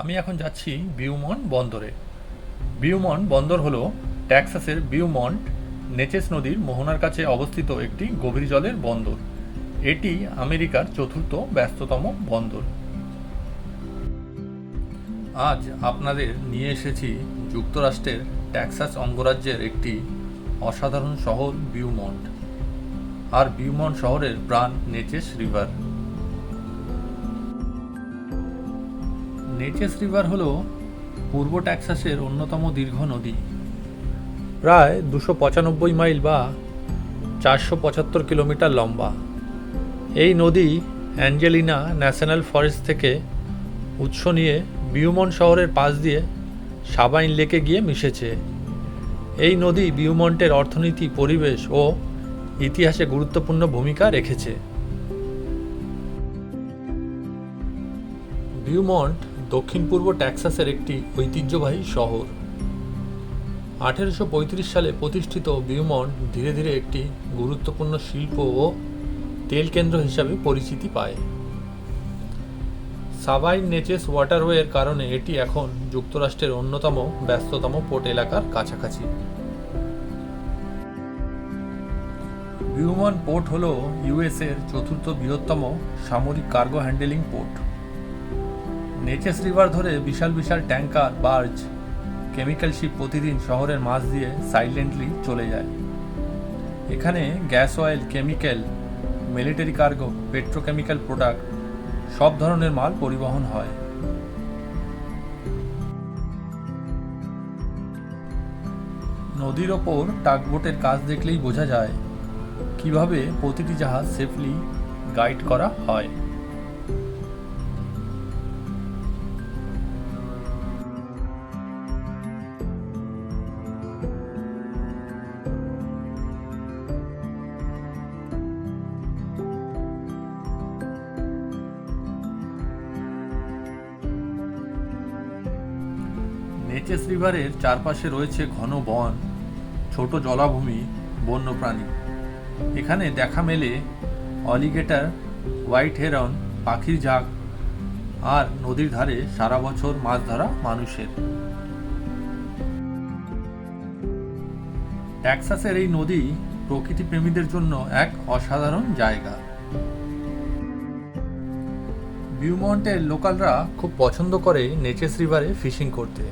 আমি এখন যাচ্ছি বিউমন্ট বন্দরে। বিউমন্ট বন্দর হলো ট্যাক্সাসের বিউমন্ট, নেচেস নদীর মোহনার কাছে অবস্থিত একটি গভীর জলের বন্দর। এটি আমেরিকার চতুর্থ ব্যস্ততম বন্দর। আজ আপনাদের নিয়ে এসেছি যুক্তরাষ্ট্রের ট্যাক্সাস অঙ্গরাজ্যের একটি অসাধারণ শহর বিউমন্ট। আর বিউমন্ট শহরের প্রাণ নেচেস রিভার। নেচেস রিভার হল পূর্ব ট্যাক্সাসের অন্যতম দীর্ঘ নদী। প্রায় দুশো পঁচানব্বই মাইল বা চারশো পঁচাত্তর কিলোমিটার লম্বা। এই নদী অ্যাঞ্জেলিনা ন্যাশনাল ফরেস্ট থেকে উৎস নিয়ে বিউমন শহরের পাশ দিয়ে সাবাইন লেকে গিয়ে মিশেছে। এই নদী বিউমন্টের অর্থনীতি, পরিবেশ ও ইতিহাসে গুরুত্বপূর্ণ ভূমিকা রেখেছে। বিউমন্ট দক্ষিণ পূর্ব ট্যাক্সাসের একটি ঐতিহ্যবাহী শহর। আঠেরোশো পঁয়ত্রিশ সালে প্রতিষ্ঠিত বিউমন্ট ধীরে ধীরে একটি গুরুত্বপূর্ণ শিল্প ও তেল কেন্দ্র হিসাবে পরিচিতি পায়। সাবাই নেচেস ওয়াটারওয়ের কারণে এটি এখন যুক্তরাষ্ট্রের অন্যতম ব্যস্ততম পোর্ট এলাকার কাছাকাছি। বিউমন পোর্ট হল ইউএসের চতুর্থ বৃহত্তম সামরিক cargo handling port. Neches river ধরে বিশাল বিশাল ট্যাঙ্কার, বার্জ, কেমিক্যাল শিপ প্রতিদিন শহরের মাঝ দিয়ে সাইলেন্টলি চলে যায়। এখানে gas oil, chemical, military cargo, petrochemical product সব ধরনের মাল পরিবহন হয়। নদীর ওপর টাকবোটের কাজ দেখলেই বোঝা যায় কীভাবে প্রতিটি জাহাজ সেফলি গাইড করা হয়। নেচেস রিভারের চারপাশে রয়েছে ঘন বন, ছোট জলাভূমি, বন্যপ্রাণী। এখানে দেখা মেলে অলিগেটার, হোয়াইট হেরন, পাখির ঝাঁক আর নদীর ধারে সারা বছর মাছ ধরা মানুষের। ট্যাক্সাসের এই নদী প্রকৃতি প্রেমীদের জন্য এক অসাধারণ জায়গা। বিউমন্টের লোকালরা খুব পছন্দ করে নেচেস রিভারে ফিশিং করতে।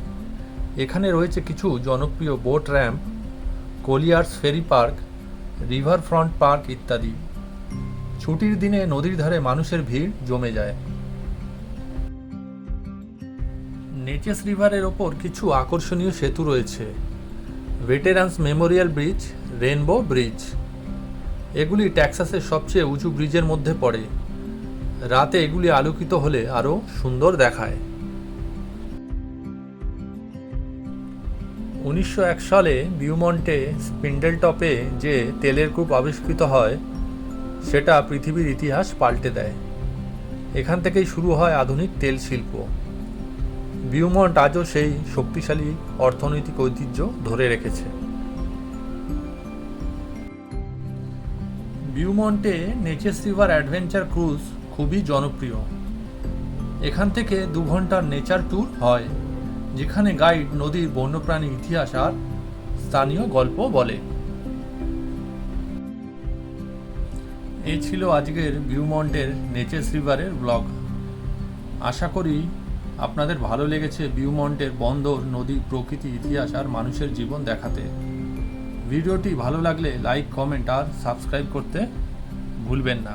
এখানে রয়েছে কিছু জনপ্রিয় boat ramp, Colliers ferry park river front park ইত্যাদি। ছুটির দিনে নদীর ধারে মানুষের ভিড় জমে যায়। নেচেস রিভারের ওপর কিছু আকর্ষণীয় সেতু রয়েছে। Veterans Memorial bridge, Rainbow bridge. এগুলি ট্যাক্সাসের সবচেয়ে উঁচু ব্রিজের মধ্যে পড়ে। রাতে এগুলি আলোকিত হলে আরও সুন্দর দেখায়। উনিশশো এক সালে বিউমন্টে স্পিন্ডেল টপে যে তেলের কূপ আবিষ্কৃত হয়, সেটা পৃথিবীর ইতিহাস পাল্টে দেয়। এখান থেকেই শুরু হয় আধুনিক তেল শিল্প। বিউমন্ট আজও সেই শক্তিশালী অর্থনৈতিক ঐতিহ্য ধরে রেখেছে। বিউমন্টে নেচেস রিভার অ্যাডভেঞ্চার ক্রুজ খুবই জনপ্রিয়। এখান থেকে দু ঘণ্টার নেচার ট্যুর হয়। যেখানে গাইড নদীর বন্যপ্রাণী ইতিহাস আর স্থানীয় গল্প বলে। এই ছিল আজকের বিউমন্টের নেচেস রিভারের ব্লগ। আশা করি আপনাদের ভালো লেগেছে বিউমন্টের বন্দর, নদী, প্রকৃতি, ইতিহাস আর মানুষের জীবন দেখাতে। ভিডিওটি ভালো লাগলে লাইক, কমেন্ট আর সাবস্ক্রাইব করতে ভুলবেন না।